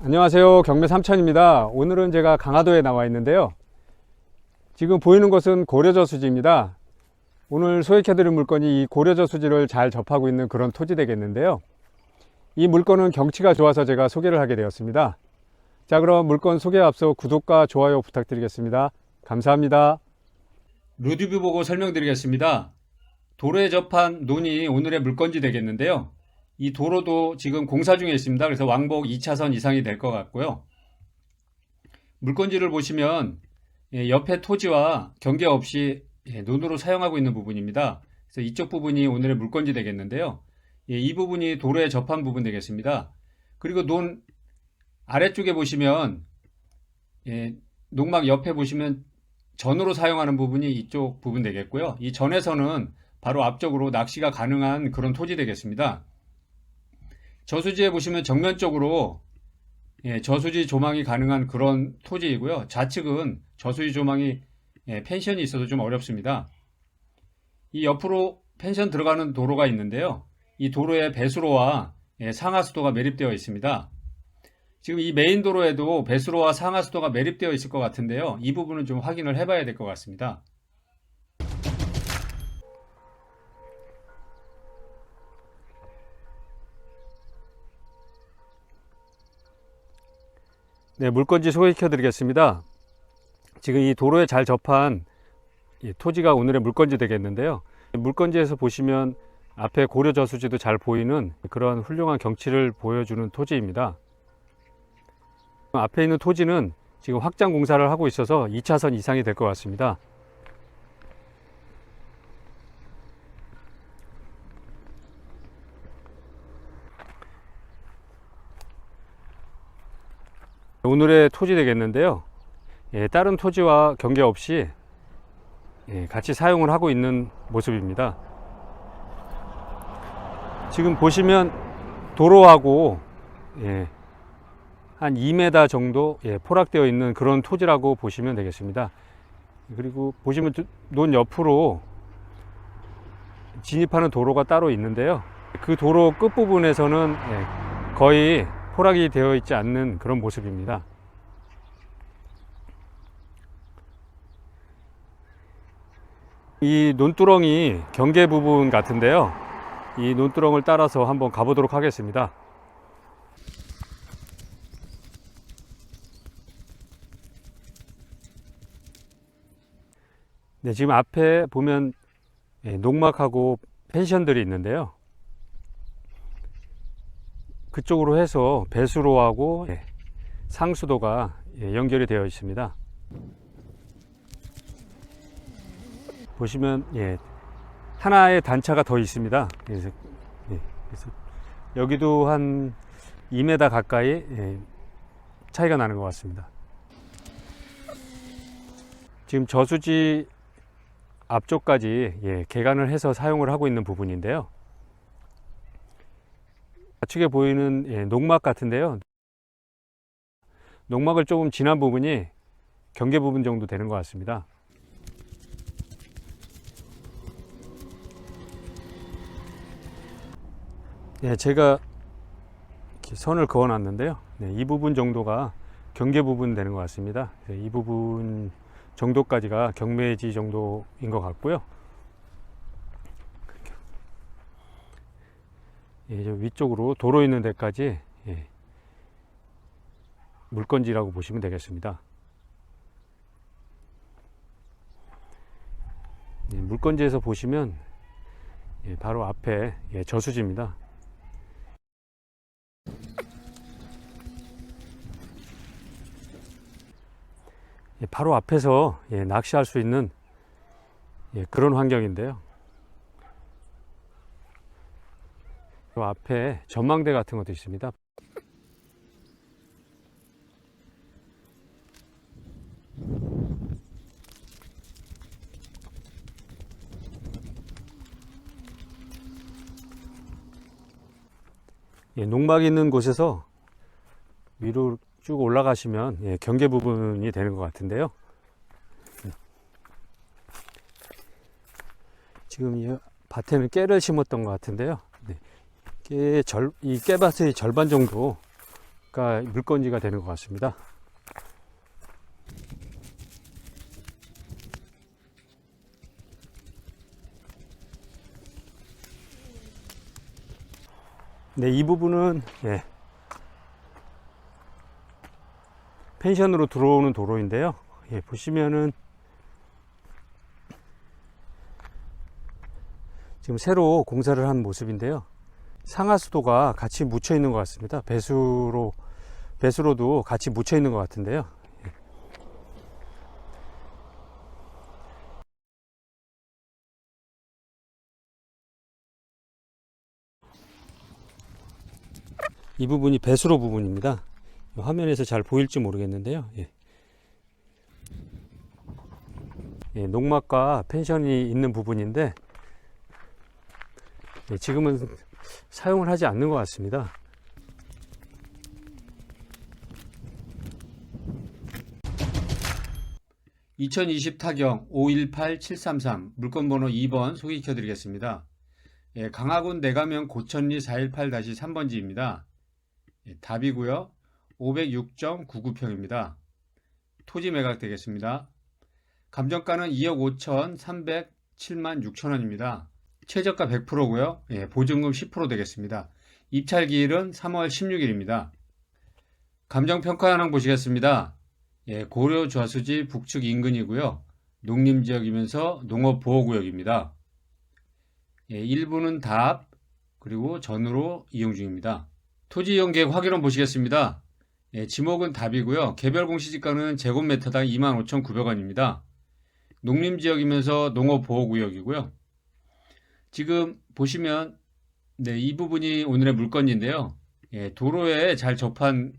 안녕하세요. 경매 삼천입니다. 오늘은 제가 강화도에 나와 있는데요. 지금 보이는 것은 고려저수지입니다. 오늘 소개해드릴 물건이 이 고려저수지를 잘 접하고 있는 그런 토지 되겠는데요. 이 물건은 경치가 좋아서 제가 소개를 하게 되었습니다. 자, 그럼 물건 소개에 앞서 구독과 좋아요 부탁드리겠습니다. 감사합니다. 루디뷰 보고 설명드리겠습니다. 도로에 접한 논이 오늘의 물건지 되겠는데요. 이 도로도 지금 공사 중에 있습니다. 그래서 왕복 2차선 이상이 될 것 같고요. 물건지를 보시면 예, 옆에 토지와 경계 없이 예, 논으로 사용하고 있는 부분입니다. 그래서 이쪽 부분이 오늘의 물건지 되겠는데요. 예, 이 부분이 도로에 접한 부분 되겠습니다. 그리고 논 아래쪽에 보시면 예, 농막 옆에 보시면 전으로 사용하는 부분이 이쪽 부분 되겠고요. 이 전에서는 바로 앞쪽으로 낚시가 가능한 그런 토지 되겠습니다. 저수지에 보시면 정면적으로 예, 저수지 조망이 가능한 그런 토지이고요. 좌측은 저수지 조망이 예, 펜션이 있어서 좀 어렵습니다. 이 옆으로 펜션 들어가는 도로가 있는데요. 이 도로에 배수로와 예, 상하수도가 매립되어 있습니다. 지금 이 메인 도로에도 배수로와 상하수도가 매립되어 있을 것 같은데요. 이 부분은 좀 확인을 해봐야 될 것 같습니다. 네, 물건지 소개시켜 드리겠습니다. 지금 이 도로에 잘 접한 이 토지가 오늘의 물건지 되겠는데요. 물건지에서 보시면 앞에 고려 저수지도 잘 보이는 그런 훌륭한 경치를 보여주는 토지입니다. 앞에 있는 토지는 지금 확장 공사를 하고 있어서 2차선 이상이 될 것 같습니다. 오늘의 토지 되겠는데요. 예, 다른 토지와 경계없이 예, 같이 사용을 하고 있는 모습입니다. 지금 보시면 도로하고 예, 한 2m 정도 예, 포락되어 있는 그런 토지라고 보시면 되겠습니다. 그리고 보시면 두- 논 옆으로 진입하는 도로가 따로 있는데요. 그 도로 끝부분에서는 예, 거의 포락이 되어 있지 않는 그런 모습입니다. 이 논두렁이 경계 부분 같은데요. 이 논두렁을 따라서 한번 가보도록 하겠습니다. 네, 지금 앞에 보면 예, 농막하고 펜션들이 있는데요. 그쪽으로 해서 배수로하고 예, 상수도가 예, 연결이 되어 있습니다. 보시면 예, 하나의 단차가 더 있습니다. 그래서, 예, 그래서 여기도 한 2m 가까이 예, 차이가 나는 것 같습니다. 지금 저수지 앞쪽까지 예, 개간을 해서 사용을 하고 있는 부분인데요. 좌측에 보이는 예, 농막 같은데요. 농막을 조금 지난 부분이 경계 부분 정도 되는 것 같습니다. 예, 제가 선을 그어 놨는데요. 네, 이 부분 정도가 경계 부분 되는 것 같습니다. 네, 이 부분 정도까지가 경매지 정도인 것 같고요. 예, 저 위쪽으로 도로 있는 데까지 예, 물건지라고 보시면 되겠습니다. 예, 물건지에서 보시면 예, 바로 앞에 예, 저수지입니다. 예, 바로 앞에서 예, 낚시할 수 있는 예, 그런 환경인데요. 그 앞에 전망대 같은 것도 있습니다. 예, 농막이 있는 곳에서 위로 쭉 올라가시면 예, 경계 부분이 되는 것 같은데요. 지금 이 밭에는 깨를 심었던 것 같은데요. 네. 깨 절, 이 깨밭의 절반 정도가 물건지가 되는 것 같습니다. 네, 이 부분은 예, 펜션으로 들어오는 도로인데요. 예, 보시면은 지금 새로 공사를 한 모습인데요. 상하수도가 같이 묻혀 있는 것 같습니다. 배수로 배수로도 같이 묻혀 있는 것 같은데요. 예. 이 부분이 배수로 부분입니다. 화면에서 잘 보일지 모르겠는데요. 예. 예, 농막과 펜션이 있는 부분인데 예, 지금은 사용을 하지 않는 것 같습니다. (2020) 타경 (518733) 물건번호 (2번) 소개 시켜 드리겠습니다. 예, 강화군 내가면 고천리 (418-3번지입니다) 예, 답이고요. 506.99평입니다. 토지 매각 되겠습니다. 감정가는 2억 5천 307만 6천 원입니다 최저가 100%고요. 예, 보증금 10% 되겠습니다. 입찰 기일은 3월 16일입니다. 감정평가 현황 보시겠습니다. 예, 고려 좌수지 북측 인근이고요. 농림지역이면서 농업보호구역입니다. 예, 일부는 답 그리고 전으로 이용 중입니다. 토지 이용 계획 확인원 보시겠습니다. 예, 지목은 답이고요. 개별 공시지가는 제곱미터당 25,900원입니다. 농림지역이면서 농업보호구역이고요. 지금 보시면 네, 이 부분이 오늘의 물건지인데요. 예, 도로에 잘 접한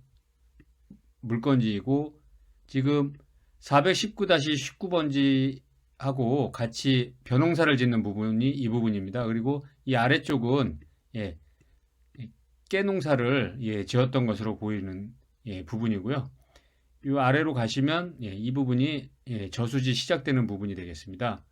물건지이고 지금 419-19번지 하고 같이 벼농사를 짓는 부분이 이 부분입니다. 그리고 이 아래쪽은 예, 깨농사를 예, 지었던 것으로 보이는 예, 부분이고요. 이 아래로 가시면 예, 이 부분이 예, 저수지 시작되는 부분이 되겠습니다.